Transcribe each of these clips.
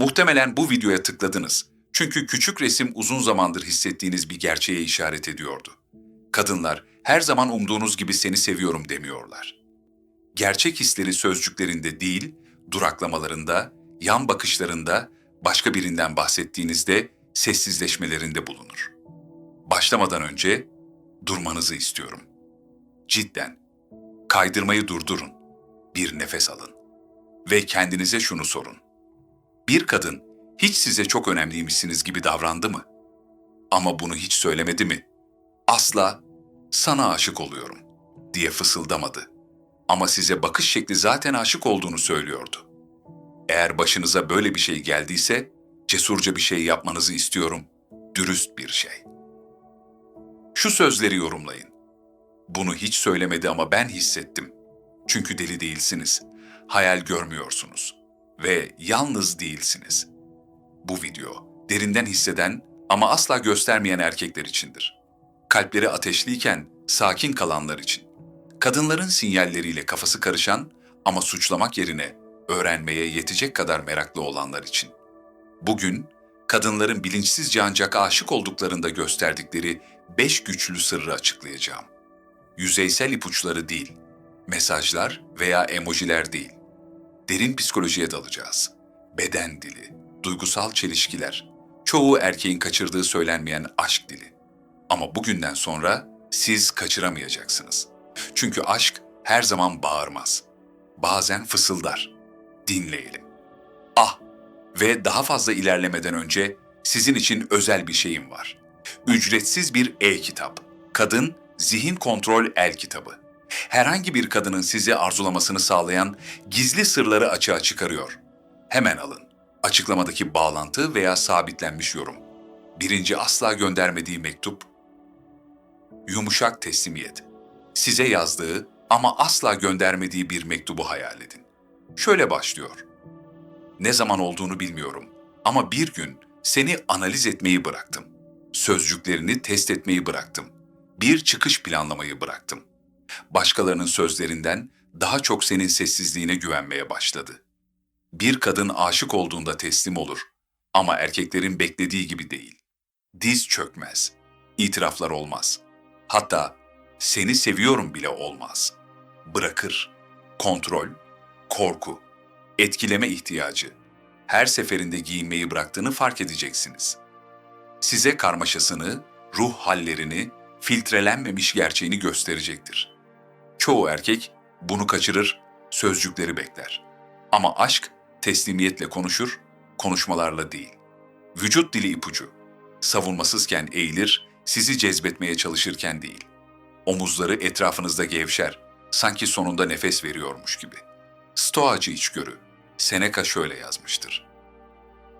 Muhtemelen bu videoya tıkladınız. Çünkü küçük resim uzun zamandır hissettiğiniz bir gerçeğe işaret ediyordu. Kadınlar her zaman umduğunuz gibi seni seviyorum demiyorlar. Gerçek hisleri sözcüklerinde değil, duraklamalarında, yan bakışlarında, başka birinden bahsettiğinizde sessizleşmelerinde bulunur. Başlamadan önce durmanızı istiyorum. Cidden. Kaydırmayı durdurun. Bir nefes alın. Ve kendinize şunu sorun. Bir kadın hiç size çok önemliymişsiniz gibi davrandı mı? Ama bunu hiç söylemedi mi? Asla sana aşık oluyorum diye fısıldamadı. Ama size bakış şekli zaten aşık olduğunu söylüyordu. Eğer başınıza böyle bir şey geldiyse cesurca bir şey yapmanızı istiyorum. Dürüst bir şey. Şu sözleri yorumlayın. Bunu hiç söylemedi ama ben hissettim. Çünkü deli değilsiniz. Hayal görmüyorsunuz ve yalnız değilsiniz. Bu video derinden hisseden ama asla göstermeyen erkekler içindir. Kalpleri ateşliyken sakin kalanlar için. Kadınların sinyalleriyle kafası karışan ama suçlamak yerine öğrenmeye yetecek kadar meraklı olanlar için. Bugün kadınların bilinçsizce ancak aşık olduklarında gösterdikleri beş güçlü sırrı açıklayacağım. Yüzeysel ipuçları değil, mesajlar veya emojiler değil. Derin psikolojiye dalacağız. Beden dili, duygusal çelişkiler, çoğu erkeğin kaçırdığı söylenmeyen aşk dili. Ama bugünden sonra siz kaçıramayacaksınız. Çünkü aşk her zaman bağırmaz. Bazen fısıldar. Dinleyelim. Ah ve daha fazla ilerlemeden önce sizin için özel bir şeyim var. Ücretsiz bir e-kitap. Kadın Zihin Kontrol El Kitabı. Herhangi bir kadının sizi arzulamasını sağlayan gizli sırları açığa çıkarıyor. Hemen alın. Açıklamadaki bağlantı veya sabitlenmiş yorum. Birinci asla göndermediği mektup. Yumuşak teslimiyet. Size yazdığı ama asla göndermediği bir mektubu hayal edin. Şöyle başlıyor. Ne zaman olduğunu bilmiyorum ama bir gün seni analiz etmeyi bıraktım. Sözcüklerini test etmeyi bıraktım. Bir çıkış planlamayı bıraktım. Başkalarının sözlerinden daha çok senin sessizliğine güvenmeye başladı. Bir kadın aşık olduğunda teslim olur ama erkeklerin beklediği gibi değil. Diz çökmez, itiraflar olmaz. Hatta seni seviyorum bile olmaz. Bırakır, kontrol, korku, etkileme ihtiyacı. Her seferinde giyinmeyi bıraktığını fark edeceksiniz. Size karmaşasını, ruh hallerini, filtrelenmemiş gerçeğini gösterecektir. Çoğu erkek bunu kaçırır, sözcükleri bekler. Ama aşk teslimiyetle konuşur, konuşmalarla değil. Vücut dili ipucu. Savunmasızken eğilir, sizi cezbetmeye çalışırken değil. Omuzları etrafınızda gevşer, sanki sonunda nefes veriyormuş gibi. Stoacı içgörü. Seneca şöyle yazmıştır.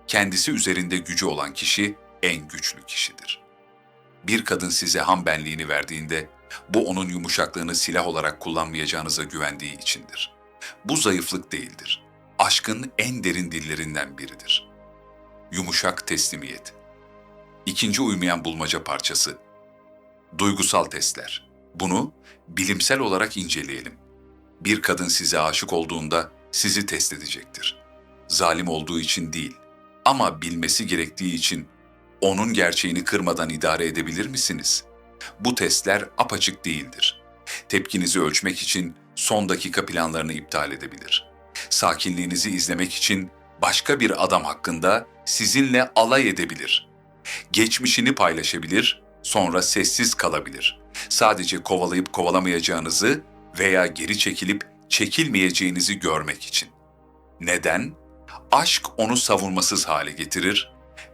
Kendisi üzerinde gücü olan kişi en güçlü kişidir. Bir kadın size ham benliğini verdiğinde bu onun yumuşaklığını silah olarak kullanmayacağınıza güvendiği içindir. Bu zayıflık değildir. Aşkın en derin dillerinden biridir. Yumuşak teslimiyet. İkinci uymayan bulmaca parçası. Duygusal testler. Bunu bilimsel olarak inceleyelim. Bir kadın size aşık olduğunda sizi test edecektir. Zalim olduğu için değil ama bilmesi gerektiği için onun gerçeğini kırmadan idare edebilir misiniz? Bu testler apaçık değildir. Tepkinizi ölçmek için son dakika planlarını iptal edebilir. Sakinliğinizi izlemek için başka bir adam hakkında sizinle alay edebilir. Geçmişini paylaşabilir, sonra sessiz kalabilir. Sadece kovalayıp kovalamayacağınızı veya geri çekilip çekilmeyeceğinizi görmek için. Neden? Aşk onu savunmasız hale getirir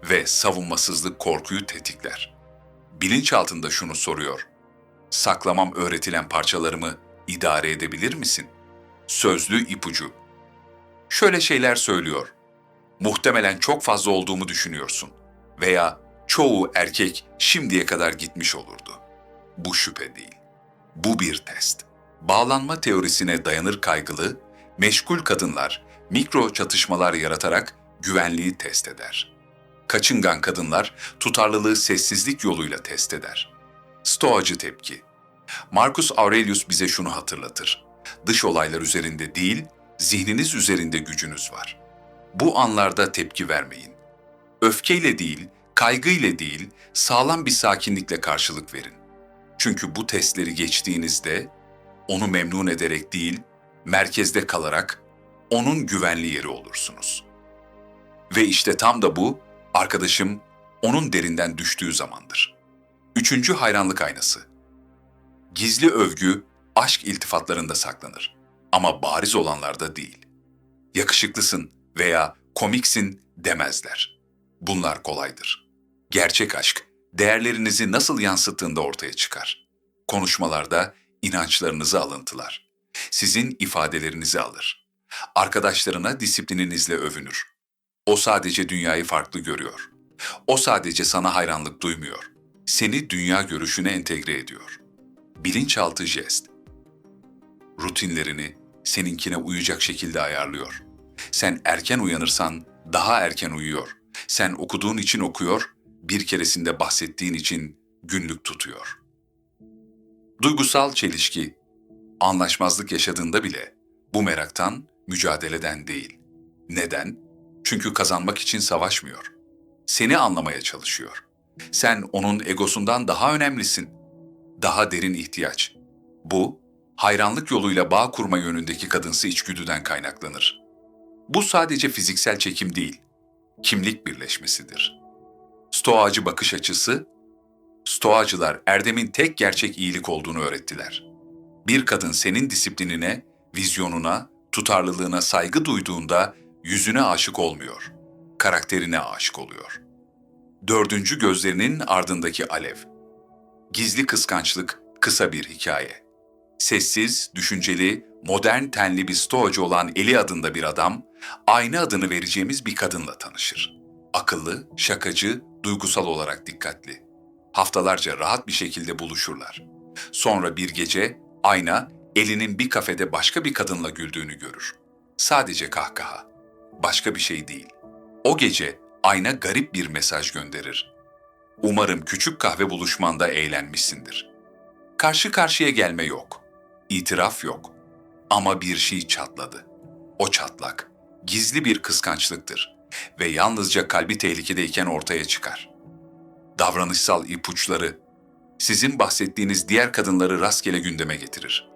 ve savunmasızlık korkuyu tetikler. Bilinçaltında şunu soruyor. Saklamam öğretilen parçalarımı idare edebilir misin? Sözlü ipucu. Şöyle şeyler söylüyor. Muhtemelen çok fazla olduğumu düşünüyorsun veya çoğu erkek şimdiye kadar gitmiş olurdu. Bu şüphe değil. Bu bir test. Bağlanma teorisine dayanır kaygılı, meşgul kadınlar mikro çatışmalar yaratarak güvenliği test eder. Kaçıngan kadınlar tutarlılığı sessizlik yoluyla test eder. Stoacı tepki. Marcus Aurelius bize şunu hatırlatır. Dış olaylar üzerinde değil, zihniniz üzerinde gücünüz var. Bu anlarda tepki vermeyin. Öfkeyle değil, kaygıyla değil, sağlam bir sakinlikle karşılık verin. Çünkü bu testleri geçtiğinizde onu memnun ederek değil, merkezde kalarak onun güvenli yeri olursunuz. Ve işte tam da bu arkadaşım onun derinden düştüğü zamandır. Üçüncü hayranlık aynası. Gizli övgü aşk iltifatlarında saklanır ama bariz olanlarda değil. Yakışıklısın veya komiksin demezler. Bunlar kolaydır. Gerçek aşk değerlerinizi nasıl yansıttığında ortaya çıkar. Konuşmalarda inançlarınızı alıntılar. Sizin ifadelerinizi alır. Arkadaşlarına disiplininizle övünür. O sadece dünyayı farklı görüyor. O sadece sana hayranlık duymuyor. Seni dünya görüşüne entegre ediyor. Bilinçaltı jest. Rutinlerini seninkine uyacak şekilde ayarlıyor. Sen erken uyanırsan daha erken uyuyor. Sen okuduğun için okuyor, bir keresinde bahsettiğin için günlük tutuyor. Duygusal çelişki, anlaşmazlık yaşadığında bile bu meraktan, mücadeleden değil. Neden? Çünkü kazanmak için savaşmıyor. Seni anlamaya çalışıyor. Sen onun egosundan daha önemlisin. Daha derin ihtiyaç. Bu, hayranlık yoluyla bağ kurma yönündeki kadınsı içgüdüden kaynaklanır. Bu sadece fiziksel çekim değil, kimlik birleşmesidir. Stoacı bakış açısı, Stoacılar Erdem'in tek gerçek iyilik olduğunu öğrettiler. Bir kadın senin disiplinine, vizyonuna, tutarlılığına saygı duyduğunda yüzüne aşık olmuyor, karakterine aşık oluyor. Dördüncü gözlerinin ardındaki alev. Gizli kıskançlık kısa bir hikaye. Sessiz, düşünceli, modern tenli bir stoacı olan Eli adında bir adam, aynı adını vereceğimiz bir kadınla tanışır. Akıllı, şakacı, duygusal olarak dikkatli. Haftalarca rahat bir şekilde buluşurlar. Sonra bir gece ayna elinin bir kafede başka bir kadınla güldüğünü görür. Sadece kahkaha. Başka bir şey değil. O gece ayna garip bir mesaj gönderir. Umarım küçük kahve buluşmanda eğlenmişsindir. Karşı karşıya gelme yok. İtiraf yok. Ama bir şey çatladı. O çatlak gizli bir kıskançlıktır ve yalnızca kalbi tehlikedeyken ortaya çıkar. Davranışsal ipuçları sizin bahsettiğiniz diğer kadınları rastgele gündeme getirir.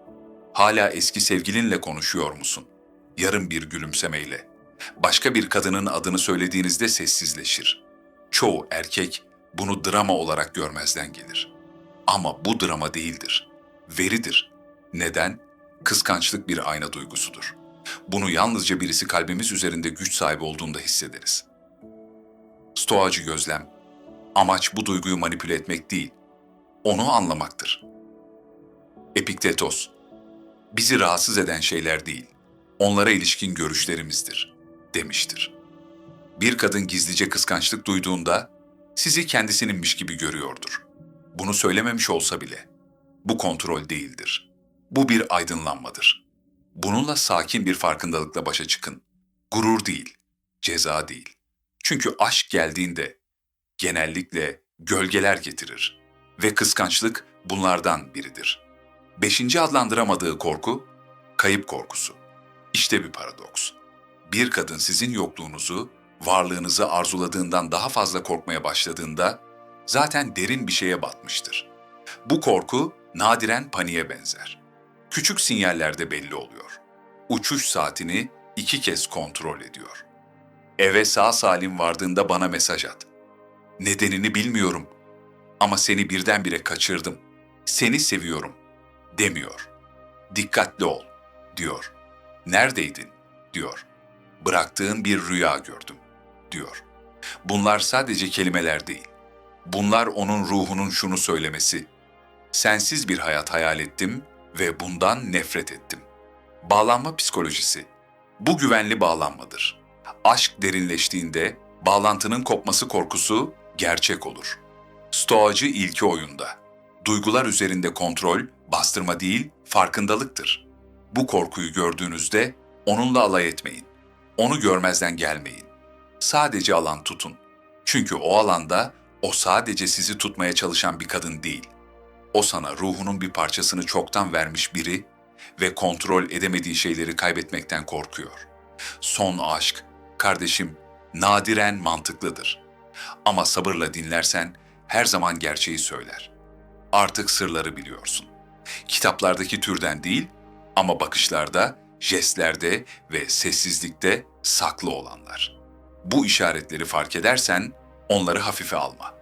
Hala eski sevgilinle konuşuyor musun? Yarım bir gülümsemeyle. Başka bir kadının adını söylediğinizde sessizleşir. Çoğu erkek bunu drama olarak görmezden gelir. Ama bu drama değildir. Veridir. Neden? Kıskançlık bir ayna duygusudur. Bunu yalnızca birisi kalbimiz üzerinde güç sahibi olduğunda hissederiz. Stoacı gözlem. Amaç bu duyguyu manipüle etmek değil, onu anlamaktır. Epiktetos. Bizi rahatsız eden şeyler değil, onlara ilişkin görüşlerimizdir, demiştir. Bir kadın gizlice kıskançlık duyduğunda sizi kendisininmiş gibi görüyordur. Bunu söylememiş olsa bile. Bu kontrol değildir. Bu bir aydınlanmadır. Bununla sakin bir farkındalıkla başa çıkın. Gurur değil, ceza değil. Çünkü aşk geldiğinde genellikle gölgeler getirir ve kıskançlık bunlardan biridir. Beşinci adlandıramadığı korku, kayıp korkusu. İşte bir paradoks. Bir kadın sizin yokluğunuzu, varlığınızı arzuladığından daha fazla korkmaya başladığında zaten derin bir şeye batmıştır. Bu korku nadiren paniğe benzer. Küçük sinyallerde belli oluyor. Uçuş saatini iki kez kontrol ediyor. Eve sağ salim vardığında bana mesaj at. Nedenini bilmiyorum ama seni birdenbire kaçırdım. Seni seviyorum demiyor. Dikkatli ol diyor. Neredeydin diyor. Bıraktığın bir rüya gördüm diyor. Bunlar sadece kelimeler değil. Bunlar onun ruhunun şunu söylemesi. Sensiz bir hayat hayal ettim ve bundan nefret ettim. Bağlanma psikolojisi. Bu güvenli bağlanmadır. Aşk derinleştiğinde bağlantının kopması korkusu gerçek olur. Stoacı ilki oyunda. Duygular üzerinde kontrol, bastırma değil, farkındalıktır. Bu korkuyu gördüğünüzde onunla alay etmeyin. Onu görmezden gelmeyin. Sadece alan tutun. Çünkü o alanda o sadece sizi tutmaya çalışan bir kadın değil. O sana ruhunun bir parçasını çoktan vermiş biri ve kontrol edemediği şeyleri kaybetmekten korkuyor. Son aşk kardeşim nadiren mantıklıdır. Ama sabırla dinlersen her zaman gerçeği söyler. Artık sırları biliyorsun. Kitaplardaki türden değil ama bakışlarda, jestlerde ve sessizlikte saklı olanlar. Bu işaretleri fark edersen onları hafife alma.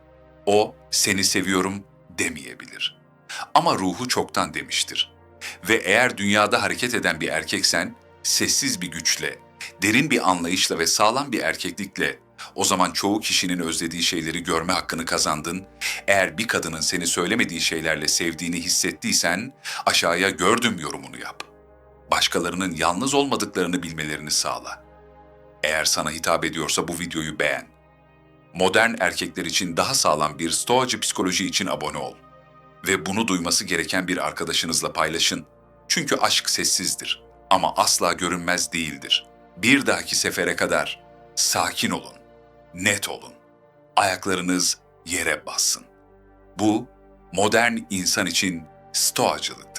O seni seviyorum demeyebilir. Ama ruhu çoktan demiştir. Ve eğer dünyada hareket eden bir erkeksen, sessiz bir güçle, derin bir anlayışla ve sağlam bir erkeklikle o zaman çoğu kişinin özlediği şeyleri görme hakkını kazandın. Eğer bir kadının seni söylemediği şeylerle sevdiğini hissettiysen aşağıya gördüm yorumunu yap. Başkalarının yalnız olmadıklarını bilmelerini sağla. Eğer sana hitap ediyorsa bu videoyu beğen. Modern erkekler için daha sağlam bir stoacı psikoloji için abone ol. Ve bunu duyması gereken bir arkadaşınızla paylaşın. Çünkü aşk sessizdir ama asla görünmez değildir. Bir dahaki sefere kadar sakin olun, net olun. Ayaklarınız yere bassın. Bu modern insan için stoacılık.